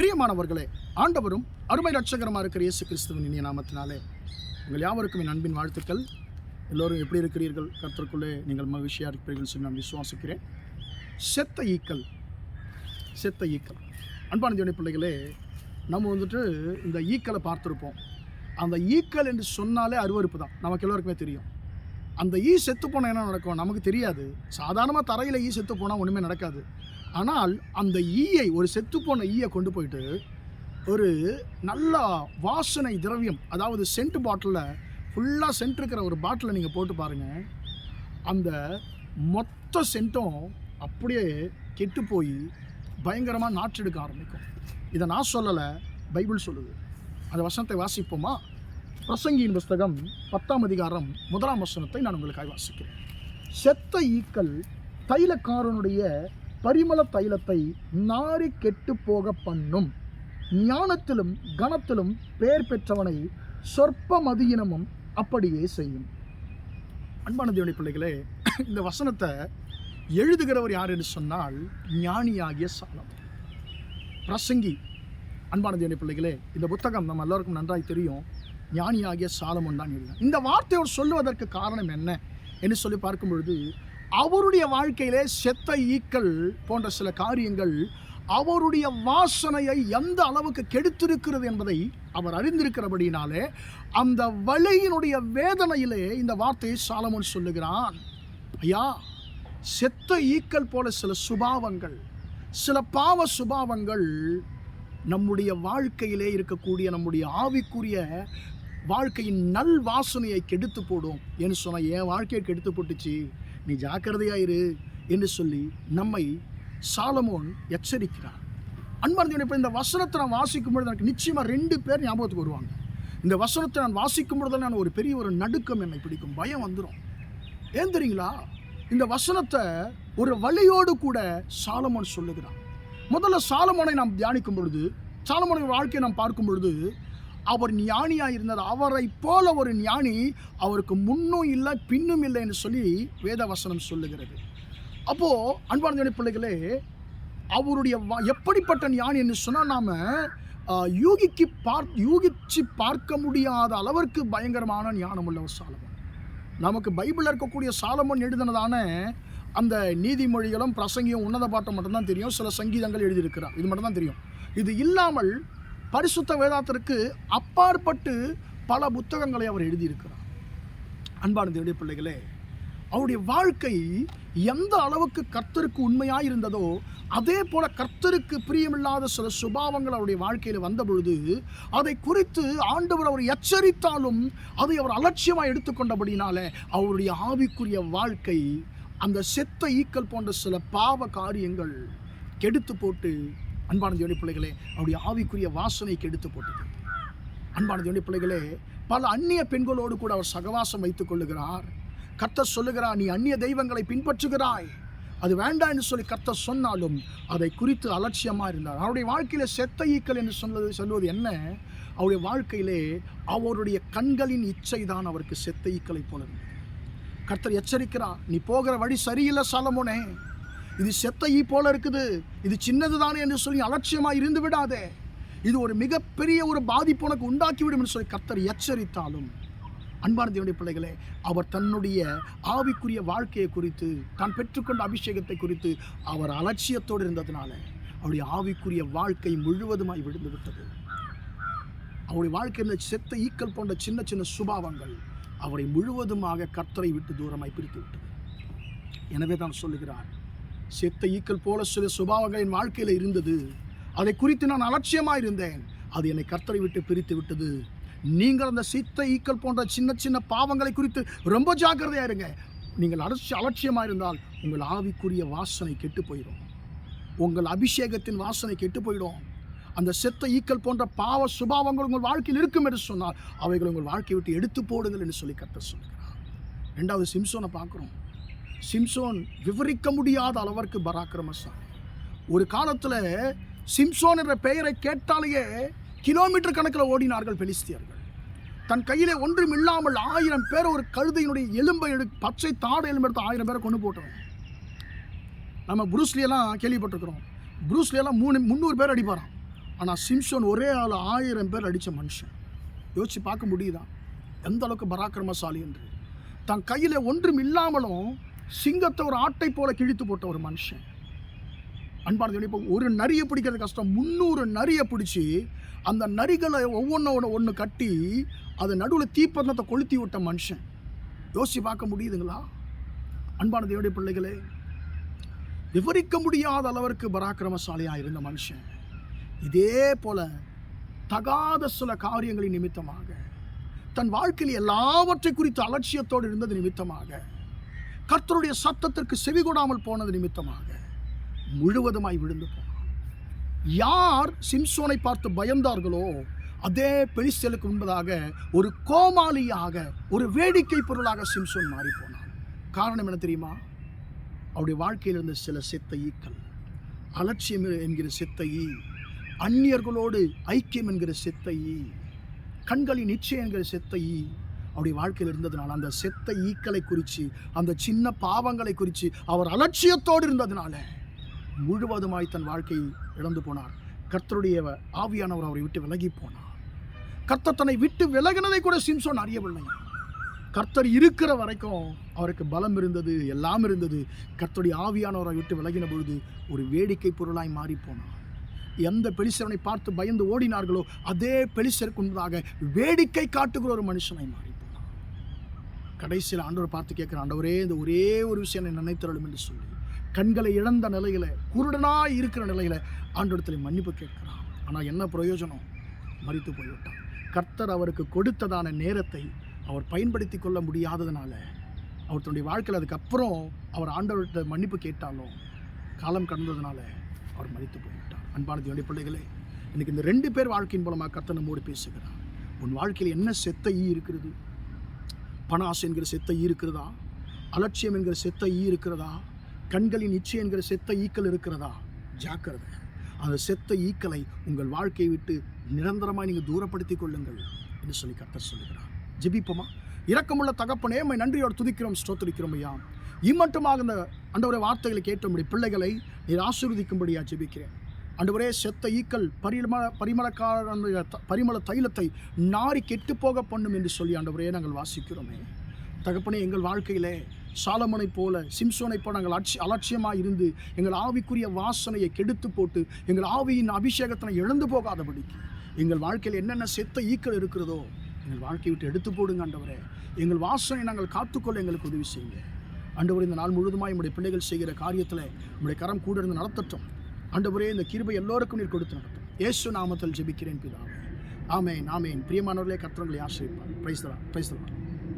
பிரியமானவர்களே ஆண்டவரும் அருமை ரட்சகரமாக இருக்கிற இயேசு கிறிஸ்துவின் இனிய நாமத்தினாலே உங்கள் யாவருக்கும் என் அன்பின் வாழ்த்துக்கள். எல்லோரும் எப்படி இருக்கிறீர்கள்? கர்த்தருக்குள்ளே நீங்கள் மகிழ்ச்சியாக இருப்பீர்கள் சொல்லி நான் விசுவாசிக்கிறேன். செத்த ஈக்கள் செத்த ஈக்கள். அன்பான தேவனி பிள்ளைகளே நம்ம வந்துட்டு இந்த ஈக்களை பார்த்துருப்போம். அந்த ஈக்கள் என்று சொன்னாலே அருவருப்பு தான். நமக்கு எல்லோருக்குமே தெரியும். அந்த ஈ செத்து போனால் என்ன நடக்கும்? நமக்கு தெரியாது. சாதாரணமாக தரையில் ஈ செத்து போனால் ஒன்றுமே நடக்காது. ஆனால் அந்த ஈயை ஒரு செத்துப்போன ஈயை கொண்டு போயிட்டு ஒரு நல்ல வாசனை திரவியம் அதாவது சென்ட் பாட்டிலில் ஃபுல்லாக சென்ட் இருக்கிற ஒரு பாட்டிலை நீங்கள் போட்டு பாருங்கள் அந்த மொத்த சென்ட்டும் அப்படியே கெட்டு போய் பயங்கரமாக நாற்றெடுக்க ஆரம்பிக்கும். இதை நான் சொல்லலை பைபிள் சொல்லுது. அந்த வசனத்தை வாசிப்போமா? பிரசங்கியின் புஸ்தகம் பத்தாம் அதிகாரம் முதலாம் வசனத்தை நான் உங்களுக்காக வாசிக்கிறேன். செத்த ஈக்கள் தைலக்காரனுடைய பரிமள தைலத்தை நாரி கெட்டு போக பண்ணும். ஞானத்திலும் கனத்திலும் பெயர் பெற்றவனை சொற்ப மதியினமும் அப்படியே செய்யும். அன்பான தேவனுடைய பிள்ளைகளே இந்த வசனத்தை எழுதுகிறவர் யார் என்று சொன்னால் ஞானியாகிய சாலம் பிரசங்கி. அன்பான தேவனுடைய பிள்ளைகளே இந்த புத்தகம் நம்ம எல்லாருக்கும் நன்றாய் தெரியும். ஞானியாகிய சாலமன் தான் எழுதினார் இந்த வார்த்தையோடு சொல்லுவதற்கு காரணம் என்ன என்று சொல்லி பார்க்கும் பொழுது அவருடைய வாழ்க்கையிலே செத்த ஈக்கள் போன்ற சில காரியங்கள் அவருடைய வாசனையை எந்த அளவுக்கு கெடுத்திருக்கிறது என்பதை அவர் அறிந்திருக்கிறபடினாலே அந்த வழியினுடைய வேதனையிலே இந்த வார்த்தையை சாலமன் சொல்லுகிறான். ஐயா செத்த ஈக்கள் போல சில சுபாவங்கள் சில பாவ சுபாவங்கள் நம்முடைய வாழ்க்கையிலே இருக்கக்கூடிய நம்முடைய ஆவிக்குரிய வாழ்க்கையின் நல் வாசனையை கெடுத்து போடும். என்று சொன்னால் என் வாழ்க்கையை கெடுத்து போட்டுச்சு. நீ ஜாக்கிரதையாயிரு என்று சொல்லி நம்மை சாலமோன் எச்சரிக்கிறார் அன்பார்ந்த இப்போ இந்த வசனத்தை நான் வாசிக்கும் பொழுது எனக்கு நிச்சயமாக ரெண்டு பேர் ஞாபகத்துக்கு வருவாங்க. இந்த வசனத்தை நான் வாசிக்கும் பொழுது நான் ஒரு பெரிய ஒரு நடுக்கம் என்னை பிடிக்கும். பயம் வந்துடும் ஏன் தெரியுங்களா? இந்த வசனத்தை ஒரு வழியோடு கூட சாலமோன் சொல்லுகிறான். முதல்ல சாலமோனை நாம் தியானிக்கும் பொழுது சாலமோனின் வாழ்க்கையை நாம் பார்க்கும் பொழுது அவர் ஞானியாக இருந்தார் அவரை போல ஒரு ஞானி அவருக்கு முன்னும் இல்லை பின்னும் இல்லை என்று சொல்லி வேதவசனம் சொல்லுகிறது. அப்போது அன்பான பிள்ளைகளே அவருடைய எப்படிப்பட்ட ஞானி என்று சொன்னால் நாம் யூகிக்கு பார் யூகிச்சு பார்க்க முடியாத அளவிற்கு பயங்கரமான ஞானம் உள்ளவர் சாலமன். நமக்கு பைபிளில் இருக்கக்கூடிய சாலமன் எழுதினதான அந்த நீதிமொழிகளும் பிரசங்கியும் உன்னத பாட்டம் மட்டும்தான் தெரியும். சில சங்கீதங்கள் எழுதியிருக்கிறார். இது மட்டும்தான் தெரியும். இது இல்லாமல் பரிசுத்த வேதாத்திற்கு அப்பாற்பட்டு பல புத்தகங்களை அவர் எழுதியிருக்கிறார். அன்பான தேவடைய பிள்ளைகளே அவருடைய வாழ்க்கை எந்த அளவுக்கு கர்த்தருக்கு உண்மையாக இருந்ததோ அதே போல கர்த்தருக்கு பிரியமில்லாத சில சுபாவங்கள் அவருடைய வாழ்க்கையில் வந்த பொழுது அதை குறித்து ஆண்டவர் அவர் எச்சரித்தாலும் அதை அவர் அலட்சியமாக எடுத்துக்கொண்டபடினால அவருடைய ஆவிக்குரிய வாழ்க்கை அந்த செத்த ஈக்கல் போன்ற சில பாவ காரியங்கள் கெடுத்து போட்டு அன்பான தேவனுடைய பிள்ளைகளே அவருடைய ஆவிக்குரிய வாசனைக்கு எடுத்து போட்டது. அன்பான தேவனுடைய பிள்ளைகளே பல அந்நிய பெண்களோடு கூட அவர் சகவாசம் வைத்துக் கொள்ளுகிறார். கர்த்தர் சொல்லுகிறார் நீ அந்நிய தெய்வங்களை பின்பற்றுகிறாய். அது வேண்டாம் என்று சொல்லி கர்த்தர் சொன்னாலும் அதை குறித்து அலட்சியமாக இருந்தார். அவருடைய வாழ்க்கையில் செத்த ஈக்கள் என்று சொன்னது சொல்வது என்ன? அவருடைய வாழ்க்கையிலே அவருடைய கண்களின் இச்சை தான் அவருக்கு செத்த ஈக்கலை போல கர்த்தர் எச்சரிக்கிறார் நீ போகிற வழி சரியில்லை சாலமோனே. இது செத்த ஈ போல இருக்குது. இது சின்னது தானே என்று சொல்லி அலட்சியமாக இருந்து விடாதே. இது ஒரு மிகப்பெரிய ஒரு பாதிப்பு உனக்கு உண்டாக்கிவிடும் என்று சொல்லி கர்த்தர் எச்சரித்தாலும். அன்பான தேவனுடைய பிள்ளைகளே அவர் தன்னுடைய ஆவிக்குரிய வாழ்க்கையை குறித்து தான் பெற்றுக்கொண்ட அபிஷேகத்தை குறித்து அவர் அலட்சியத்தோடு இருந்ததுனால அவருடைய ஆவிக்குரிய வாழ்க்கை முழுவதுமாய் விழுந்து விட்டது. அவருடைய வாழ்க்கையில் செத்த ஈக்கள் போன்ற சின்ன சின்ன சுபாவங்கள் அவரை முழுவதுமாக கர்த்தரை விட்டு தூரமாய் பிரித்து விட்டது. எனவே தான் சொல்லுகிறார் செத்த ஈக்கள் போல சில சுபாவங்கள் என் வாழ்க்கையில் இருந்தது. அதை குறித்து நான் அலட்சியமாக இருந்தேன். அது என்னை கர்த்தரை விட்டு பிரித்து விட்டது. நீங்கள் அந்த சித்த ஈக்கள் போன்ற சின்ன சின்ன பாவங்களை குறித்து ரொம்ப ஜாக்கிரதையாக இருங்க. நீங்கள் அலட்சி அலட்சியமாக இருந்தால் உங்கள் ஆவிக்குரிய வாசனை கெட்டு போயிடும். உங்கள் அபிஷேகத்தின் வாசனை கெட்டு போயிடும். அந்த செத்த ஈக்கள் போன்ற பாவ சுபாவங்கள் உங்கள் வாழ்க்கையில் இருக்கும் என்று சொன்னால் அவைகள் உங்கள் வாழ்க்கையை விட்டு எடுத்து போடுங்கள் என்று சொல்லி கர்த்தர் சொல்லுகிறார் ரெண்டாவது சிம்சோனை பார்க்குறோம். சிம்சோன் விவரிக்க முடியாத அளவிற்கு பராக்கிரமசாலி ஒரு காலத்தில் சிம்சோன் என்ற பெயரை கேட்டாலேயே கிலோமீட்டர் கணக்கில் ஓடினார்கள் பெலிஸ்தியர்கள். தன் கையிலே ஒன்றும் இல்லாமல் ஆயிரம் பேர் ஒரு கழுதையினுடைய எலும்பை எடு பச்சை தாடு எலும்பு எடுத்து ஆயிரம் பேரை கொண்டு போட்டவன். நம்ம புரூஸ்லியெல்லாம் கேள்விப்பட்டிருக்கிறோம். புரூஸ்லியெல்லாம் மூணு முந்நூறு பேர் அடிப்பாராம். ஆனால் சிம்சோன் ஒரே ஆள் ஆயிரம் பேர் அடித்த மனுஷன். யோசித்து பார்க்க முடியுதா? எந்த அளவுக்கு பராக்கிரமசாலி என்று. தன் கையில் ஒன்றும் இல்லாமலும் சிங்கத்தை ஒரு ஆட்டை போல கிழித்து போட்ட ஒரு மனுஷன். அன்பானது இப்போ ஒரு நரியை பிடிக்கிறது கஷ்டம். முந்நூறு நரியை பிடிச்சி அந்த நரிகளை ஒவ்வொன்றோட ஒன்று கட்டி அதை நடுவில் தீப்பந்தத்தை கொளுத்தி விட்ட மனுஷன். யோசிச்சு பார்க்க முடியுதுங்களா? அன்பான தேவடைய பிள்ளைகளே விவரிக்க முடியாத அளவிற்கு பராக்கிரமசாலியாக இருந்த மனுஷன். இதே போல தகாத சில காரியங்களின் நிமித்தமாக தன் வாழ்க்கையில் எல்லாவற்றை குறித்து அலட்சியத்தோடு இருந்தது நிமித்தமாக கர்த்தருடைய சத்தத்திற்கு செவிகொடாமல் போனது நிமித்தமாக முழுவதுமாய் விழுந்து போனான். யார் சிம்சோனை பார்த்து பயந்தார்களோ அதே பெலிஸ்தலுக்கு முன்பதாக ஒரு கோமாளியாக ஒரு வேடிக்கை பொருளாக சிம்சோன் மாறி போனான். காரணம் என்ன தெரியுமா? அவருடைய வாழ்க்கையில் இருந்த சில சித்த ஈக்கள் அலட்சியம் என்கிற செத்த ஈ அந்நியர்களோடு ஐக்கியம் என்கிற செத்த ஈ கண்களின் நிச்சயம் என்கிற செத்த ஈ அவருடைய வாழ்க்கையில் இருந்ததுனால அந்த செத்த ஈக்களை குறித்து அந்த சின்ன பாவங்களை குறித்து அவர் அலட்சியத்தோடு இருந்ததுனால முழுவதுமாய் தன் வாழ்க்கையை இழந்து போனார். கர்த்தருடைய ஆவியானவர் அவரை விட்டு விலகி போனார். கர்த்தர் தன்னை விட்டு விலகினதை கூட சிம்சோன் அறியவில்லை. கர்த்தர் இருக்கிற வரைக்கும் அவருக்கு பலம் இருந்தது எல்லாம் இருந்தது. கர்த்தருடைய ஆவியானவரை விட்டு விலகின பொழுது ஒரு வேடிக்கை பொருளாய் மாறி போனார். எந்த பெலிசரனை பார்த்து பயந்து ஓடினார்களோ அதே பெலிசருக்கு முன்பதாக வேடிக்கை காட்டுகிற ஒரு மனுஷனை மாறி கடைசியில் ஆண்டவர் பார்த்து கேட்குற ஆண்டவரே இந்த ஒரே ஒரு விஷயம் என்னை நினைத்தரலும் என்று சொல்லி கண்களை இழந்த நிலையில் குருடனாக இருக்கிற நிலையில் ஆண்டோடத்தில் மன்னிப்பு கேட்குறான். ஆனால் என்ன பிரயோஜனம்? மறித்து போய்விட்டான். கர்த்தர் அவருக்கு கொடுத்ததான நேரத்தை அவர் பயன்படுத்தி கொள்ள முடியாததுனால அவர் தன்னுடைய வாழ்க்கையில் அதுக்கப்புறம் அவர் ஆண்டவர்கிட்ட மன்னிப்பு கேட்டாலும் காலம் கடந்ததுனால அவர் மறித்து போய்விட்டார். அன்பான தேவனுடைய பிள்ளைகளே இன்னைக்கு இந்த ரெண்டு பேர் வாழ்க்கையின் மூலமாக கர்த்தர் நம்மோடு பேசுகிறார். உன் வாழ்க்கையில் என்ன செத்த ஈ இருக்கிறது? பண என்கிற செத்த ஈ இருக்கிறதா அலட்சியம் என்கிற செத்த ஈ இருக்கிறதா கண்களின் இச்சை என்கிற செத்த ஈக்கள் இருக்கிறதா? ஜாக்கிரதை. அந்த செத்த ஈக்களை உங்கள் வாழ்க்கையை விட்டு நிரந்தரமாக நீங்கள் தூரப்படுத்திக் கொள்ளுங்கள் என்று சொல்லி கர்த்தர் சொல்லுகிறார். ஜெபிப்போமா? இரக்கமுள்ள தகப்பனே மை நன்றியோடு துதிக்கிறோம் ஸ்தோத்திரிக்கிறோம் ஐயா. இம்மட்டுமாக இந்த ஆண்டவரே வார்த்தைகளை கேட்டபடி பிள்ளைகளை நீர் ஆசீர்வதிக்கும்படியாக ஜெபிக்கிறேன். அன்றுவரே செத்த ஈக்கள் பரிமள பரிமளக்கார பரிமள தைலத்தை நாரி கெட்டு போக பண்ணும் என்று சொல்லி ஆண்டவரே நாங்கள் வாசிக்கிறோமே. தகப்பனே எங்கள் வாழ்க்கையிலே சாலமனை போல சிம்சோனை போல நாங்கள் அட்சி அலட்சியமாக இருந்து எங்கள் ஆவிக்குரிய வாசனையை கெடுத்து போட்டு எங்கள் ஆவியின் அபிஷேகத்தினை இழந்து போகாதபடிக்கு எங்கள் வாழ்க்கையில் என்னென்ன செத்த ஈக்கள் இருக்கிறதோ எங்கள் வாழ்க்கையை விட்டு எடுத்து போடுங்க ஆண்டவரே எங்கள் வாசனை நாங்கள் காத்துக்கொள்ள எங்களுக்கு உதவி செய்யுங்க. ஆண்டவரே இந்த நாள் முழுதுமாக நம்முடைய பிள்ளைகள் செய்கிற காரியத்தில் நம்முடைய கரம் கூட இருந்து நடத்தட்டும். ஆண்டவரே இந்த கிருபை எல்லோருக்கும் நீர் கொடுத்து நடத்தும். இயேசு நாமத்தில் ஜெபிக்கிறேன் பிதாவே. ஆமேன் ஆமேன். பிரியமானவர்களே கர்த்தவங்களை ஆசிரியப்பார் பிரைஸ்தலா பிரைஸ்தலா